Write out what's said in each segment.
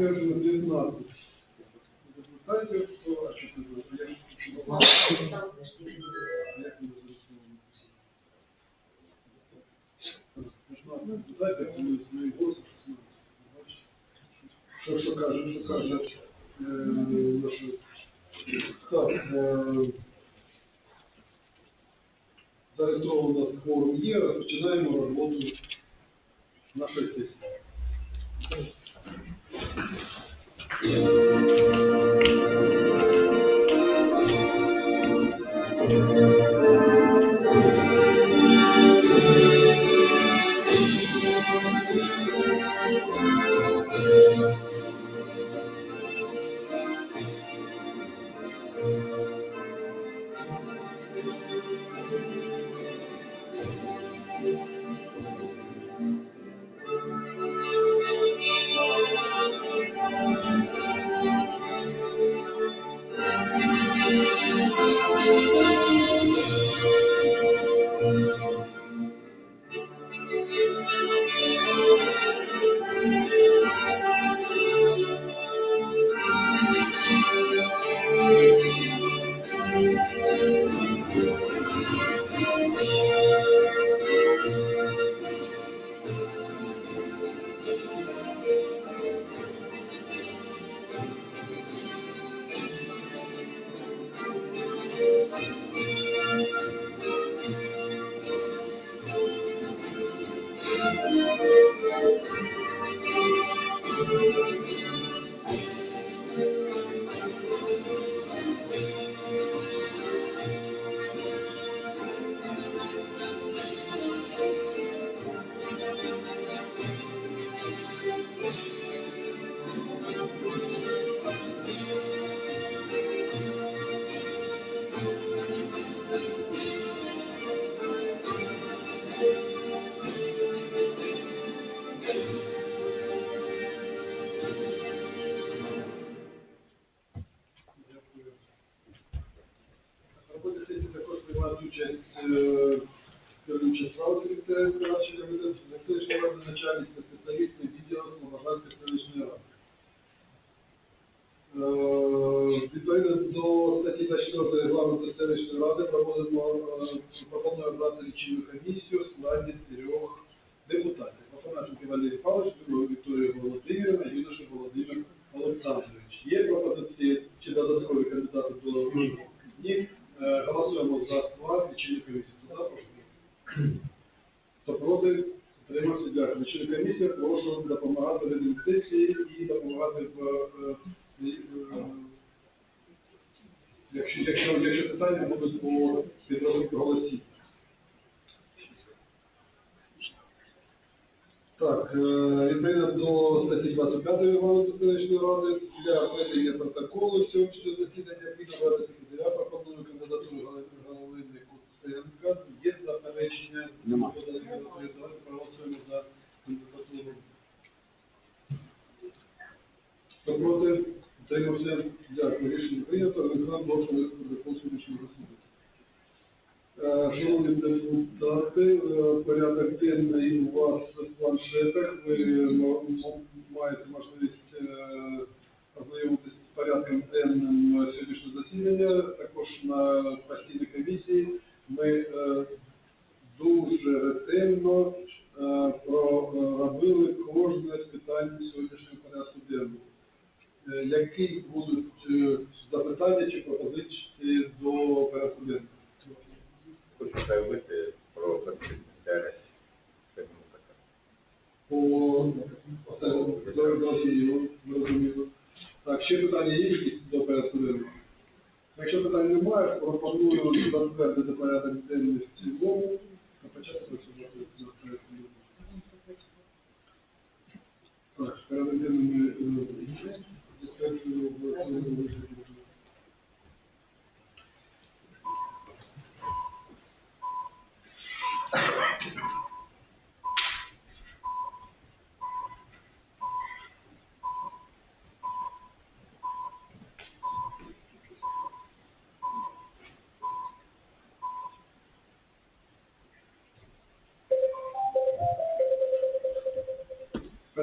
підтверджено 19 депутатів, то, а що це за? Як ми зареєстровані? 16 депутатів, ми з моїм голосом, бачите? Що, каже, що каже, наше... Так, зареєстровано форум є, розпочинаємо роботу нашої сесії. Лічильну комісію в складі трьох депутатів. Афанасенко Валерій Павлович, Вікторія Володимирівна, Юноша Володимир Олександрович. Є пропозиції чи додаткові кандидати до Ні. Ні. Е, Голосуємо за склад лічильної комісії. Хто за, прошу. Хто проти? Утримався, дякую. Лічильна комісія, прошу допомагати в сесії і допомагати в е, е, Якщо, якщо, якщо питання будуть по підрахунку голосів. Так, е, відповідно до статті 25 Регламенту селищної ради для ведення протоколу сьогоднішнього засідання відповідно секретаря пропоную кандидатуру Галини- Галини Куценка. Є заперечення? Нема. Давайте проголосуємо за кандидатуру. Хто проти? Утримався? Дякую. Рішення прийнято. Олександр Довший до сьогоднішнього засідання. Е, Шановні депутати, е, порядок денний у вас в планшетах. Ви м- м- маєте можливість е, ознайомитися з порядком денним сьогоднішнього засідання. Також на постійній комісії ми е, дуже ретельно е, проробили кожне з питань сьогоднішнього порядку денного. Е, Які будуть е, запитання чи пропозиції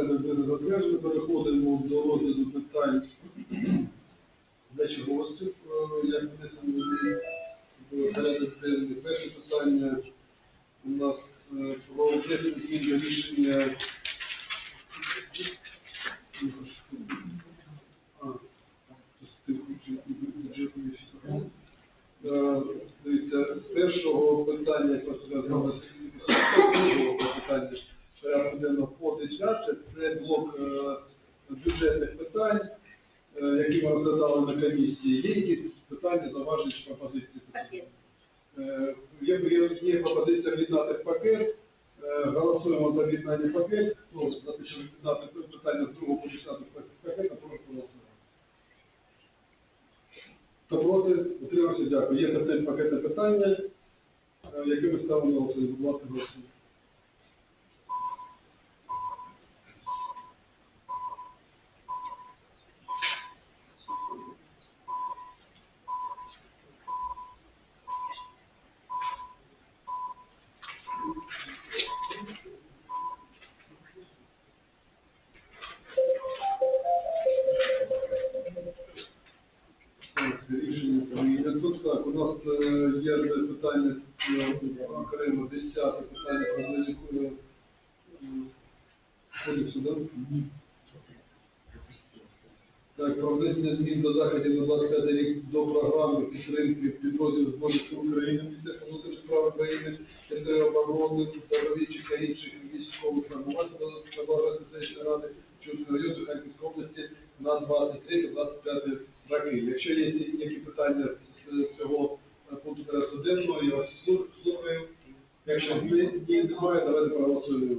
Питання не. Переходимо до розгляду питань за чогось, е, як вони внесено 10, це блок е, бюджетних питань, е, які ми розглядали на комісії. Є якісь питання зауваження чи пропозиції? Е, є пропозиція віддати в пакет. Голосуємо за віддання в пакет. Ну, за те, щоб віддати питання з другого почитати в пакет, а проти голосуємо. Хто проти? Утримався, дякую. Є пакетне питання, яке ми ставимо на голосування. Будь ласка, голосуємо. питання е, окремо, 10 питання про злічку кодексу, так? Так, про внесення змін до заходів на 25 рік до програми підтримки мною слухаю. Якщо не немає, давайте проголосуємо.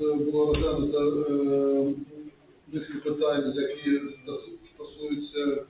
Е, було розглянуто декілька питань, які стосуються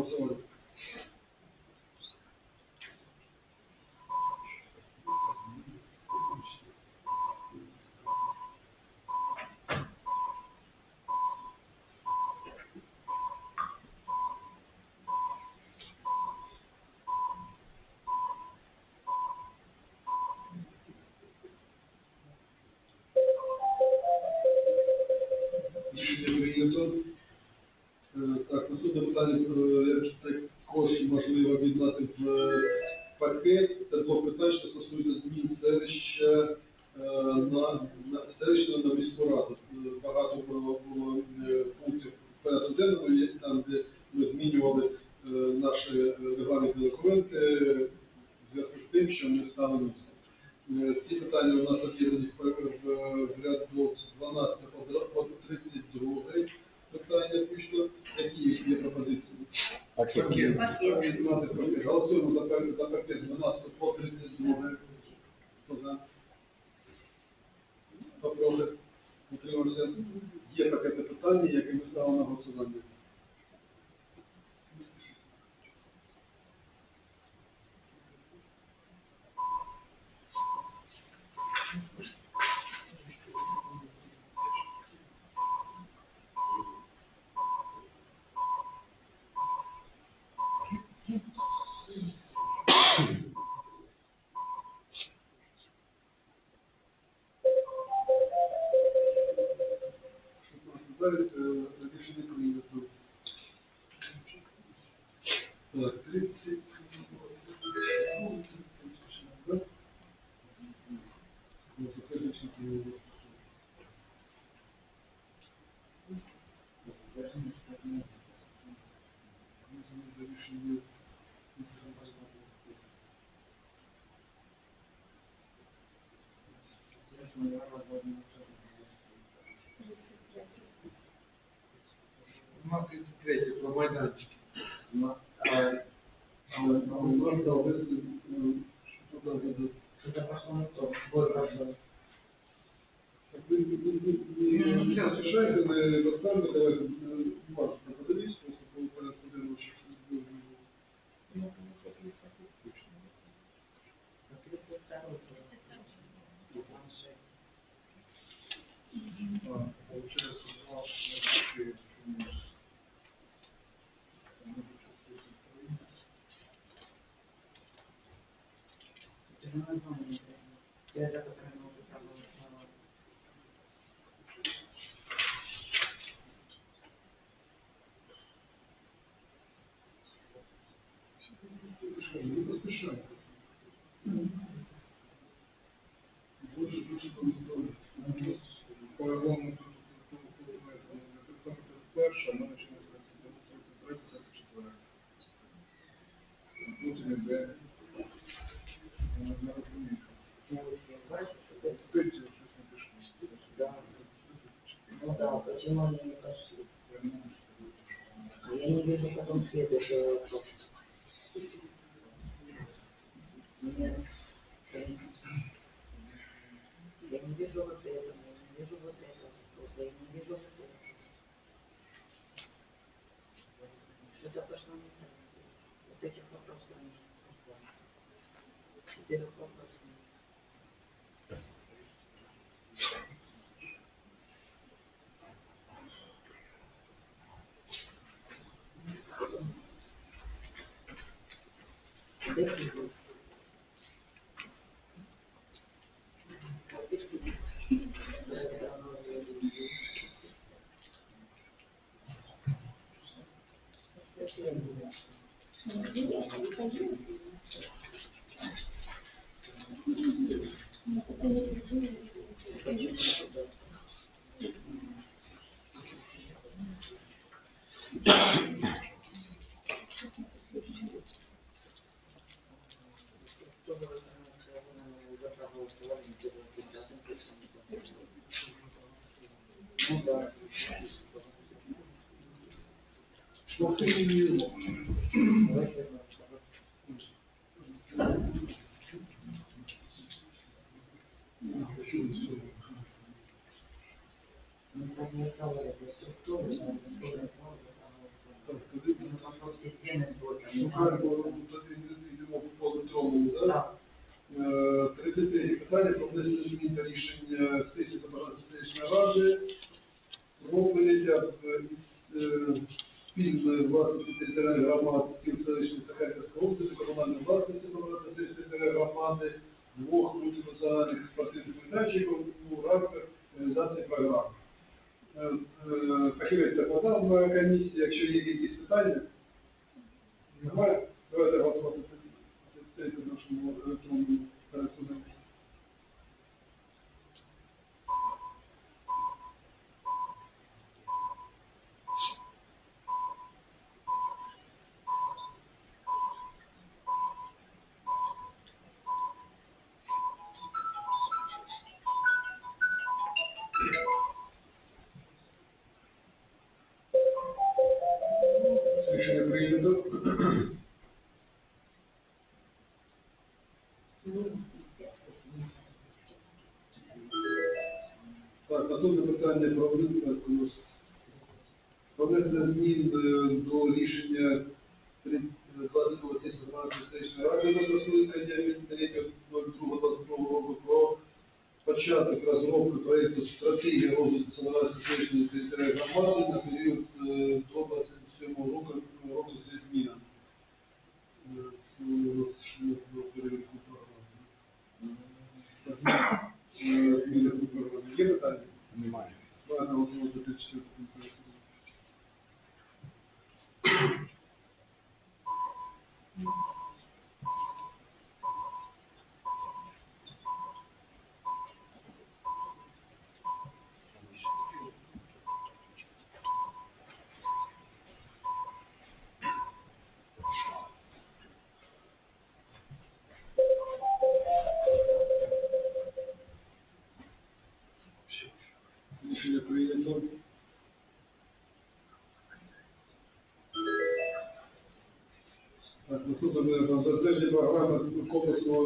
also На 33 про майданчики. Але нам дали, е, що туди буде. Это пошло не то. Так ви не залишайте, не доставте, давайте, е, вас подивіться, просто по порядку денного, що це буде. А, получается, два, четыре, минус. Не Ну Какие? Ну 33 питання про внесення рішення сесії Запорізької ради про прийняття спільної власності територіальної громади сіл селищної та області, комунальної власності Запорізької територіальної громади, двох мультинаціональних спортивних майданчиків у рамках реалізації програми. Е, е, Фахівець закладав на комісії, якщо є якісь питання, немає, давайте голосувати це нашому електронному порядку наступне питання про внесення внесення змін е, до рішення 22 сесії ради номер 43.02.22 року про початок розробки проєкту стратегії розвитку селищної територіальної громади на програми комплексного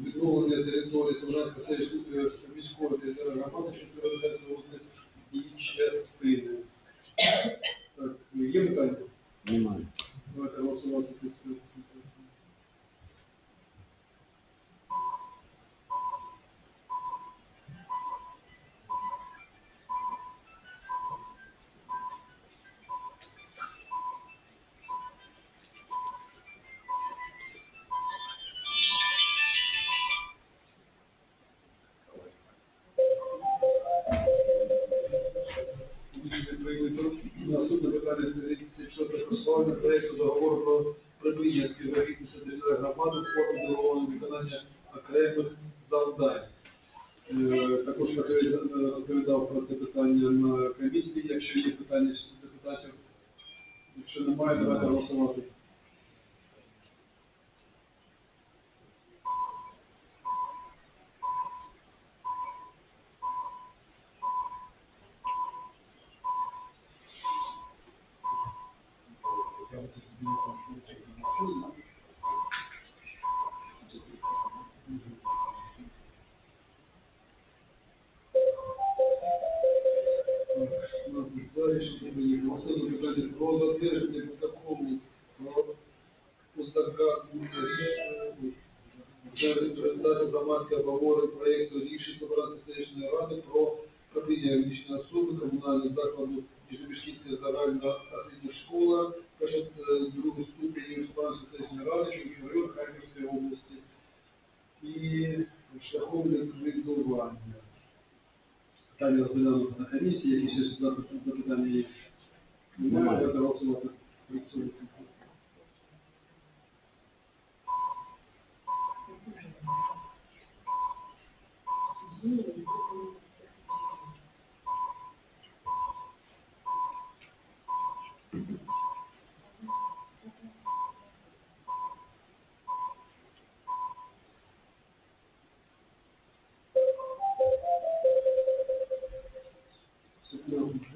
відновлення території селищної міської територіальної громади, що про затвердження протоколу про узаконення результати громадського обговорення проєкту Питання розглянуто на комісії, які ще запит- запитання є. Немає, Немає. давайте голосувати. Працюємо.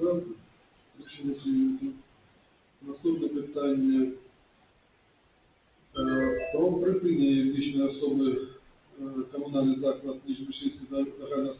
Да? Рішення прийнято. Наступне питання. Е, Про припинення фізичної особи е, комунальний заклад Ніжмішинської загальної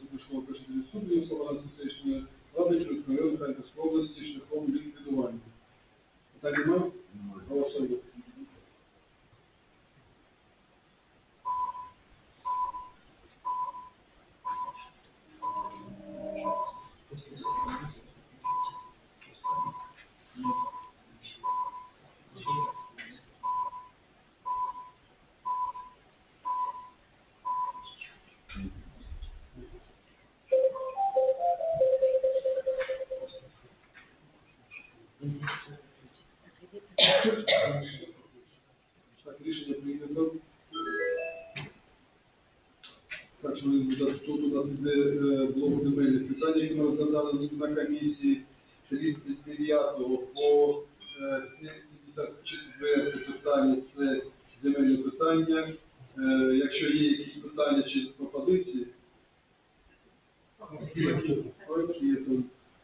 рішення. Так, що тут у нас е, блок земельних питань, які ми розглядали на комісії 39 по е, 74 питання це земельні питання. Е, Якщо є якісь питання чи пропозиції,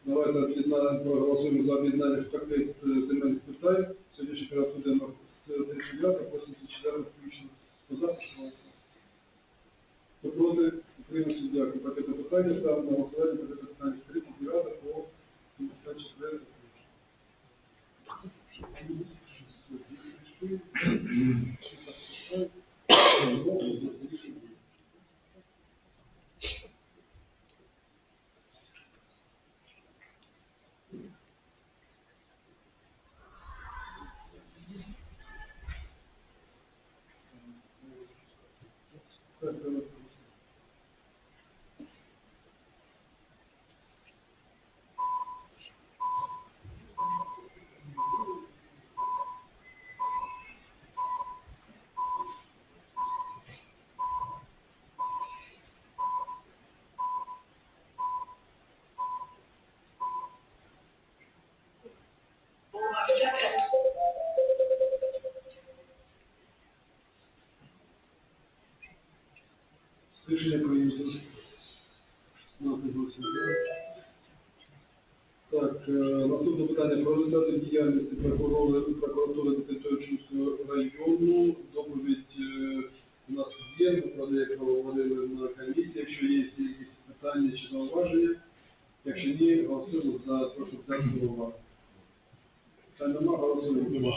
давайте проголосуємо за об'єднання в пакет е, земельних питань. Сьогодні ще раз з 39 по 74 проти, утримався, дякую. Пакетне питання ставимо на голосування пакетне питання з 39 по 74 включно. Так, давайте. Рішення прийнято. Наступне голосування. Так, е, наступне питання про результати діяльності прокурора прокуратури Дитячого району. Доповідь е, у нас є, ми про неї проговорили на комісії. Якщо є якісь питання чи зауваження, якщо ні, голосуємо за те, щоб взяти до уваги. Та нема, голосуємо.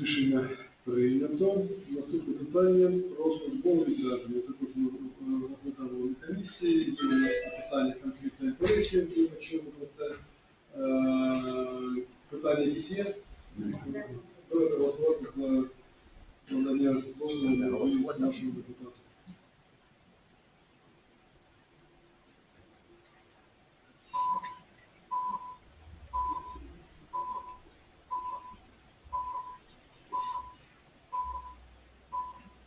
Рішення прийнято. Наступне питання про службове відрядження.